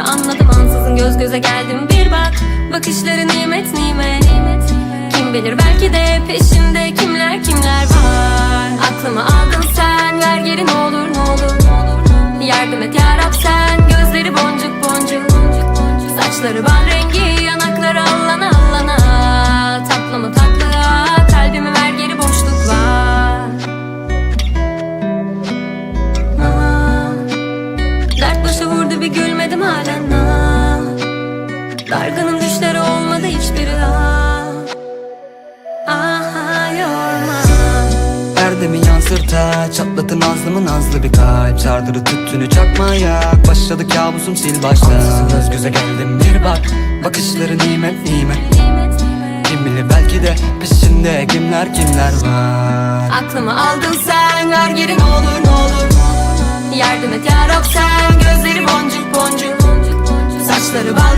sonra anladım ansızın göz göze geldim. Bir bak Bakışları nimet nimet. Kim bilir belki de peşimde kimler kimler var. Aklımı aldın sen ver geri ne olur ne olur Yardım et yarab sen gözleri boncuk boncuk. Saçları bal rengi yanakları allana. Vurdu bir gülmedim halen ah. Dargının düşleri olmadı hiçbiri ah. Aha yorma. Erdemi yansırta Çatlatın nazlımı nazlı bir kalp. Sardırı tüttünü çakmaya Başladı kabusum sil Ansızın göz göze geldim bir bak. Bakışları nimet nimet. Kim bilir belki de peşinde kimler kimler var. Aklımı aldın sen ver geri ne olur Yardım et yarab sen gözleri boncuk boncuk Saçları bal